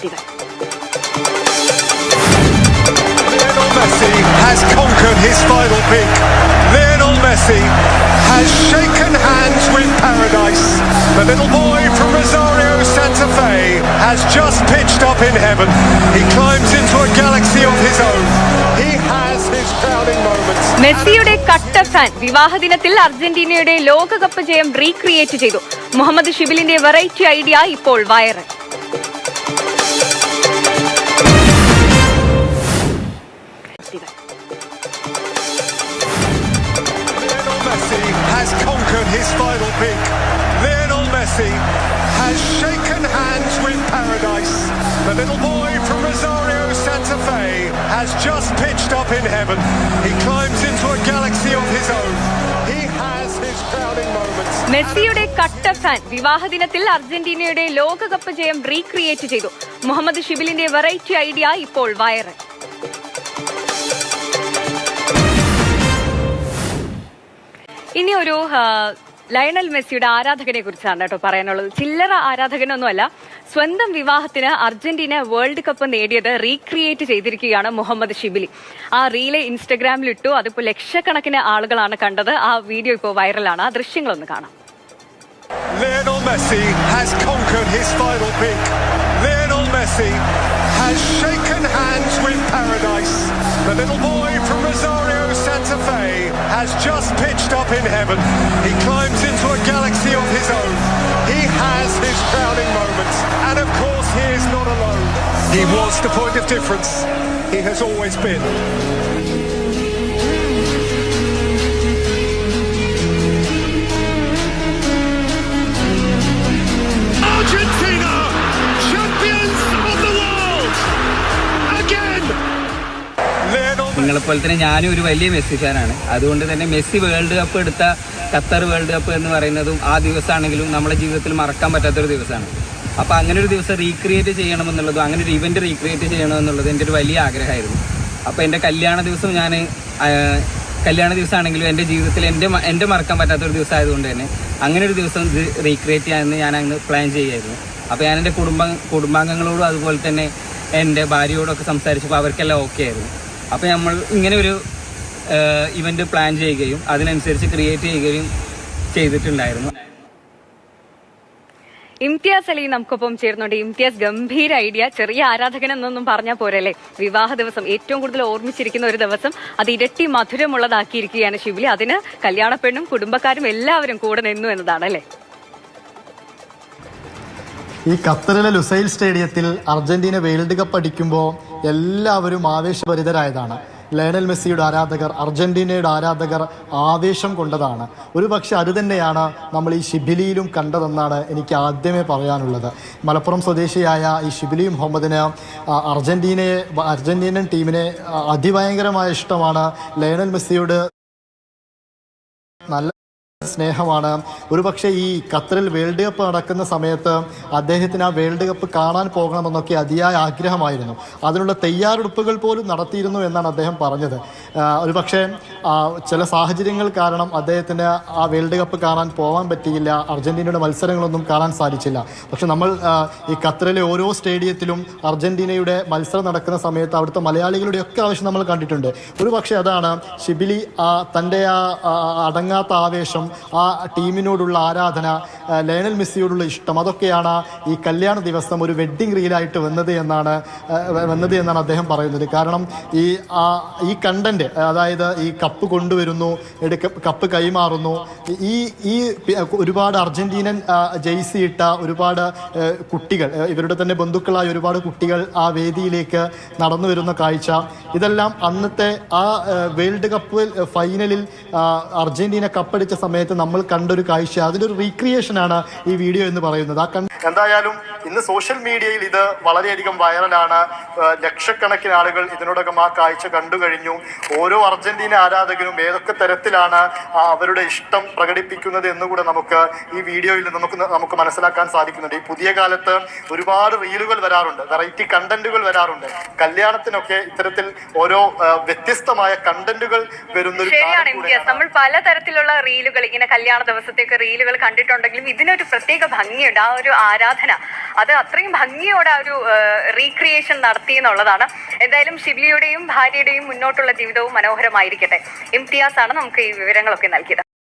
വ്യക്തികൾ Messi has conquered his final peak. Lionel Messi has shaken hands with paradise. The little boy from Rosario Santa Fe has just pitched up in heaven. He climbs into a galaxy of his own. He has his crowning moments. മെസ്സിയുടെ കട്ട fan വിവാഹ ദിനത്തിൽ അർജന്റീനയുടെ ലോകകപ്പ് ജയം recreate ചെയ്തു മുഹമ്മദ് ഷിബിലിന്റെ variety idea ഇപ്പോൾ viral has conquered his final peak. Lionel Messi has shaken hands with paradise. The little boy from Rosario Santa Fe has just pitched up in heaven. He climbs into a galaxy of his own. He has his crowning moments. മെസ്സിയുടെ കട്ട fan വിവാഹ ദിനത്തിൽ അർജന്റീനയുടെ ലോകകപ്പ് ജയം recreate ചെയ്തു മുഹമ്മദ് ഷിബിലിന്റെ variety idea ഇപ്പോൾ വൈറൽ ഇനി ഒരു ലയണൽ മെസ്സിയുടെ ആരാധകനെ കുറിച്ചാണ് കേട്ടോ പറയാനുള്ളത്. ചില്ലറ ആരാധകനൊന്നുമല്ല സ്വന്തം വിവാഹത്തിന് അർജന്റീന വേൾഡ് കപ്പ് നേടിയത് റീക്രിയേറ്റ് ചെയ്തിരിക്കുകയാണ് മുഹമ്മദ് ഷിബിലി. ആ റീൽ ഇൻസ്റ്റഗ്രാമിലിട്ടു അതിപ്പോൾ ലക്ഷക്കണക്കിന് ആളുകളാണ് കണ്ടത്. ആ വീഡിയോ ഇപ്പോ വൈറലാണ്. ആ ദൃശ്യങ്ങളൊന്ന് കാണാം. Lionel Messi has conquered his final peak. Lionel Messi has shaken hands with paradise. The little boy from Rosario Santa Fe has just pitched up in heaven. He climbs into a galaxy of his own. He has his crowning moments. And of course, he is not alone. He was the point of difference. He has always been. നിങ്ങളെപ്പോലെ തന്നെ ഞാനും ഒരു വലിയ Messi ഫാനാണ് അതുകൊണ്ട് തന്നെ Messi world cup എടുത്ത Qatar world cup എന്ന് പറയുന്നതും ആ ദിവസമാണെങ്കിലും നമ്മുടെ ജീവിതത്തിൽ മറക്കാൻ പറ്റാത്തൊരു ദിവസമാണ് അപ്പോൾ അങ്ങനെ ഒരു ദിവസം റീക്രിയേറ്റ് ചെയ്യണമെന്നുള്ളതും അങ്ങനെ ഒരു ഇവന്റ് റീക്രിയേറ്റ് ചെയ്യണമെന്നുള്ളത് എന്റെ ഒരു വലിയ ആഗ്രഹമായിരുന്നു. അപ്പോൾ എന്റെ കല്യാണ ദിവസം ഞാൻ കല്യാണ ദിവസമാണെങ്കിലും എന്റെ ജീവിതത്തിൽ എന്റെ എന്റെ മറക്കാൻ പറ്റാത്തൊരു ദിവസം ആയതുകൊണ്ട് തന്നെ അങ്ങനെ ഒരു ദിവസം ഇത് റീക്രിയേറ്റ് ചെയ്യാമെന്ന് ഞാൻ അങ്ങ് പ്ലാൻ ചെയ്യുമായിരുന്നു അപ്പോൾ ഞാൻ എന്റെ കുടുംബ കുടുംബാംഗങ്ങളോടും അതുപോലെ തന്നെ എന്റെ ഭാര്യയോടൊക്കെ സംസാരിച്ചപ്പോൾ അവർക്കെല്ലാം ഓക്കെ ആയിരുന്നു. അപ്പോൾ നമ്മൾ ഇങ്ങനെ ഒരു ഇവന്റ് പ്ലാൻ ചെയ്യുകയും അതിനനുസരിച്ച് ക്രിയേറ്റ് ചെയ്യുകയും ചെയ്തിട്ടുണ്ടായിരുന്നു. ഇംതിയാസ് അലി നമുക്കൊപ്പം ചേർന്നുണ്ട് ഇംതിയാസ് ഗംഭീര ഐഡിയ ചെറിയ ആരാധകൻ എന്നൊന്നും പറഞ്ഞാൽ പോരല്ലേ? വിവാഹ ദിവസം ഏറ്റവും കൂടുതൽ ഓർമ്മിച്ചിരിക്കുന്ന ഒരു ദിവസം അത് ഇരട്ടി മധുരമുള്ളതാക്കിയിരിക്കുകയാണ് ശിവലി. അതിന് കല്യാണപ്പെണ്ണും കുടുംബക്കാരും എല്ലാവരും കൂടെ നിന്നു എന്നതാണ് അല്ലേ? ഈ ഖത്തറിലെ ലുസൈൽ സ്റ്റേഡിയത്തിൽ അർജന്റീന വേൾഡ് കപ്പ് അടിക്കുമ്പോൾ എല്ലാവരും ആവേശഭരിതരായതാണ്. ലയണൽ മെസ്സിയുടെ ആരാധകർ അർജന്റീനയുടെ ആരാധകർ ആവേശം കൊണ്ടതാണ്. ഒരു പക്ഷെ അത് തന്നെയാണ് നമ്മൾ ഈ ഷിബിലിയിലും കണ്ടതെന്നാണ് എനിക്ക് ആദ്യമേ പറയാനുള്ളത്. മലപ്പുറം സ്വദേശിയായ ഈ ഷിബിലി മുഹമ്മദിന് അർജന്റീനയെ അർജന്റീനൻ ടീമിനെ അതിഭയങ്കരമായ ഇഷ്ടമാണ് ലയണൽ മെസ്സിയോട് നല്ല സ്നേഹമാണ്. ഒരുപക്ഷെ ഈ ഖത്തറിൽ വേൾഡ് കപ്പ് നടക്കുന്ന സമയത്ത് അദ്ദേഹത്തിന് ആ വേൾഡ് കപ്പ് കാണാൻ പോകണമെന്നൊക്കെ അതിയായ ആഗ്രഹമായിരുന്നു. അതിനുള്ള തയ്യാറെടുപ്പുകൾ പോലും നടത്തിയിരുന്നു എന്നാണ് അദ്ദേഹം പറഞ്ഞത്. ഒരുപക്ഷെ ചില സാഹചര്യങ്ങൾ കാരണം അദ്ദേഹത്തിന് ആ വേൾഡ് കപ്പ് കാണാൻ പോകാൻ പറ്റിയില്ല. അർജന്റീനയുടെ മത്സരങ്ങളൊന്നും കാണാൻ സാധിച്ചില്ല. പക്ഷെ നമ്മൾ ഈ ഖത്തറിലെ ഓരോ സ്റ്റേഡിയത്തിലും അർജന്റീനയുടെ മത്സരം നടക്കുന്ന സമയത്ത് അവിടുത്തെ മലയാളികളുടെ ഒക്കെ ആവശ്യം നമ്മൾ കണ്ടിട്ടുണ്ട്. ഒരു പക്ഷേ അതാണ് ഷിബിലി തന്റെ ആ, അടങ്ങാത്ത ആവേശം ആ ടീമിനോടുള്ള ആരാധന ലയണൽ മെസ്സിയോടുള്ള ഇഷ്ടം അതൊക്കെയാണ് ഈ കല്യാണ ദിവസം ഒരു വെഡ്ഡിംഗ് റീലായിട്ട് വന്നത് എന്നാണ് വന്നത് എന്നാണ് അദ്ദേഹം പറയുന്നത്. കാരണം ഈ ആ ഈ കണ്ടന്റ് അതായത് ഈ കപ്പ് കൊണ്ടുവരുന്നു എടുക്ക കപ്പ് കൈമാറുന്നു ഈ ഈ ഒരുപാട് അർജന്റീനൻ ജെയ്സി ഇട്ട ഒരുപാട് കുട്ടികൾ ഇവരുടെ തന്നെ ബന്ധുക്കളായ ഒരുപാട് കുട്ടികൾ ആ വേദിയിലേക്ക് നടന്നു വരുന്ന കാഴ്ച. ഇതെല്ലാം അന്നത്തെ ആ, വേൾഡ് കപ്പ് ഫൈനലിൽ അർജന്റീന കപ്പടിച്ച സമയത്ത് നമ്മൾ കണ്ടൊരു കാഴ്ച അതിന്റെ ഒരു റീക്രിയേഷനാണ് ഈ വീഡിയോ എന്ന് പറയുന്നത്. ആ എന്തായാലും ഇന്ന് സോഷ്യൽ മീഡിയയിൽ ഇത് വളരെയധികം വൈറലാണ്. ലക്ഷക്കണക്കിന് ആളുകൾ ഇതിനോടകം ആ കാഴ്ച കണ്ടു കഴിഞ്ഞു. ഓരോ അർജന്റീന ആരാധകരും ഏതൊക്കെ തരത്തിലാണ് അവരുടെ ഇഷ്ടം പ്രകടിപ്പിക്കുന്നത് എന്നുകൂടെ നമുക്ക് ഈ വീഡിയോയിൽ നിന്ന് നമുക്ക് നമുക്ക് മനസ്സിലാക്കാൻ സാധിക്കുന്നുണ്ട്. ഈ പുതിയ കാലത്ത് ഒരുപാട് റീലുകൾ വരാറുണ്ട് വെറൈറ്റി കണ്ടന്റുകൾ വരാറുണ്ട്. കല്യാണത്തിനൊക്കെ ഇത്തരത്തിൽ ഓരോ വ്യത്യസ്തമായ കണ്ടന്റുകൾ വരുന്ന ശരിയാണ്. നമ്മൾ പലതരത്തിലുള്ള റീലുകൾ ഇങ്ങനെ കല്യാണ ദിവസത്തേക്ക് റീലുകൾ കണ്ടിട്ടുണ്ടെങ്കിലും ഇതിനൊരു പ്രത്യേക ഭംഗിയുണ്ട്. ആ ഒരു ആരാധന അത് അത്രയും ഭംഗിയോടെ ആ ഒരു റീക്രിയേഷൻ നടത്തി എന്നുള്ളതാണ്. എന്തായാലും ശിബിലിയുടെയും ഭാര്യയുടെയും മുന്നോട്ടുള്ള ജീവിതവും മനോഹരമായിരിക്കട്ടെ. ഇംതിയാസ് ആണ് നമുക്ക് ഈ വിവരങ്ങളൊക്കെ നൽകിയത്.